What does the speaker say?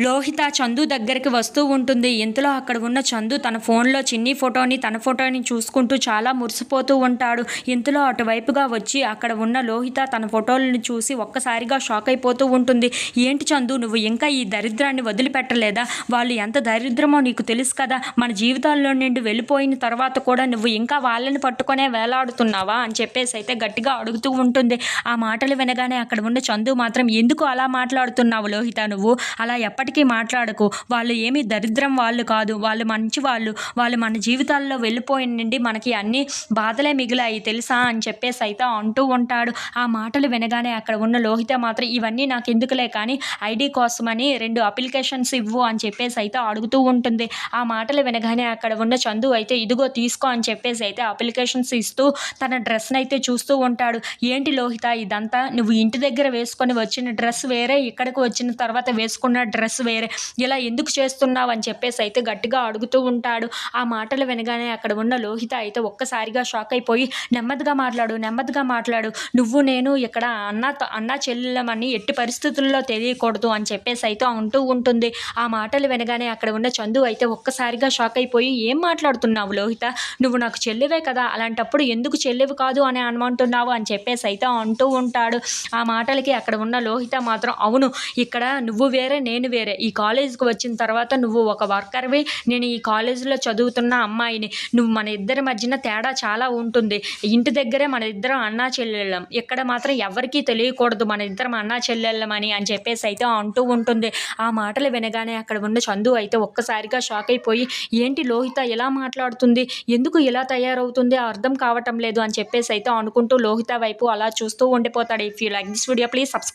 లోహిత చందు దగ్గరికి వస్తూ ఉంటుంది. ఇంతలో అక్కడ ఉన్న చందు తన ఫోన్లో చిన్ని ఫోటోని తన ఫోటోని చూసుకుంటూ చాలా మురిసిపోతూ ఉంటాడు. ఇంతలో అటువైపుగా వచ్చి అక్కడ ఉన్న లోహిత తన ఫోటోలను చూసి ఒక్కసారిగా షాక్ అయిపోతూ ఉంటుంది. ఏంటి చందు నువ్వు ఇంకా ఈ దరిద్రాన్ని వదిలిపెట్టలేదా? వాళ్ళు ఎంత దరిద్రమో నీకు తెలుసు కదా. మన జీవితాల్లో నుండి వెళ్ళిపోయిన తర్వాత కూడా నువ్వు ఇంకా వాళ్ళని పట్టుకునే వేలాడుతున్నావా అని చెప్పేసి అయితే గట్టిగా అడుగుతూ ఉంటుంది. ఆ మాటలు వినగానే అక్కడ ఉన్న చందు మాత్రం ఎందుకు అలా మాట్లాడుతున్నావు లోహిత నువ్వు? అలా ఎప్పటి ఎప్పటికీ మాట్లాడకు. వాళ్ళు ఏమీ దరిద్రం వాళ్ళు కాదు. వాళ్ళు మంచి వాళ్ళు. వాళ్ళు మన జీవితాల్లో వెళ్ళిపోయిన నుండి మనకి అన్ని బాధలే మిగిలాయి. తెలుసా అని చెప్పేసి అయితే అంటూ ఉంటాడు. ఆ మాటలు వినగానే అక్కడ ఉన్న లోహిత మాత్రం ఇవన్నీ నాకు ఎందుకులే కానీ ఐడి కోసమని రెండు అప్లికేషన్స్ ఇవ్వు అని చెప్పేసి అయితే అడుగుతూ ఉంటుంది. ఆ మాటలు వినగానే అక్కడ ఉన్న చందు అయితే ఇదిగో తీసుకో అని చెప్పేసి అయితే అప్లికేషన్స్ ఇస్తూ తన డ్రెస్ని అయితే చూస్తూ ఉంటాడు. ఏంటి లోహిత ఇదంతా? నువ్వు ఇంటి దగ్గర వేసుకొని వచ్చిన డ్రెస్ వేరే ఇక్కడికి వచ్చిన తర్వాత వేసుకున్న డ్రెస్ వేరే. ఇలా ఎందుకు చేస్తున్నావు అని చెప్పేసి అయితే గట్టిగా అడుగుతూ ఉంటాడు. ఆ మాటలు వినగానే అక్కడ ఉన్న లోహిత అయితే ఒక్కసారిగా షాక్ అయిపోయి నెమ్మదిగా మాట్లాడు నెమ్మదిగా మాట్లాడు. నువ్వు నేను ఇక్కడ అన్న అన్న చెల్లెమని ఎట్టి పరిస్థితుల్లో తెలియకూడదు అని చెప్పేసి అయితే అంటూ ఉంటుంది. ఆ మాటలు వినగానే అక్కడ ఉన్న చందు అయితే ఒక్కసారిగా షాక్ అయిపోయి ఏం మాట్లాడుతున్నావు లోహిత? నువ్వు నాకు చెల్లివే కదా. అలాంటప్పుడు ఎందుకు చెల్లివి కాదు అని అనుకుంటున్నావు? అని చెప్పేసి అయితే అంటూ ఉంటాడు. ఆ మాటలకి అక్కడ ఉన్న లోహిత మాత్రం అవును ఇక్కడ నువ్వు వేరే నేను వేరే. ఈ కాలేజీకి వచ్చిన తర్వాత నువ్వు ఒక వర్కర్వి. నేను ఈ కాలేజీలో చదువుతున్న అమ్మాయిని. నువ్వు మన ఇద్దరి మధ్యన తేడా చాలా ఉంటుంది. ఇంటి దగ్గరే మన ఇద్దరం అన్నా చెల్లెళ్ళం. ఇక్కడ మాత్రం ఎవరికీ తెలియకూడదు మన ఇద్దరం అన్నా చెల్లెళ్ళమని అని చెప్పేసి అయితే అంటూ ఉంటుంది. ఆ మాటలు వినగానే అక్కడ ఉన్న చందు అయితే ఒక్కసారిగా షాక్ అయిపోయి ఏంటి లోహిత ఎలా మాట్లాడుతుంది? ఎందుకు ఇలా తయారవుతుంది? అర్థం కావటం లేదు అని చెప్పేసి అయితే అనుకుంటూ లోహిత వైపు అలా చూస్తూ ఉండిపోతాడు. If you like this video please subscribe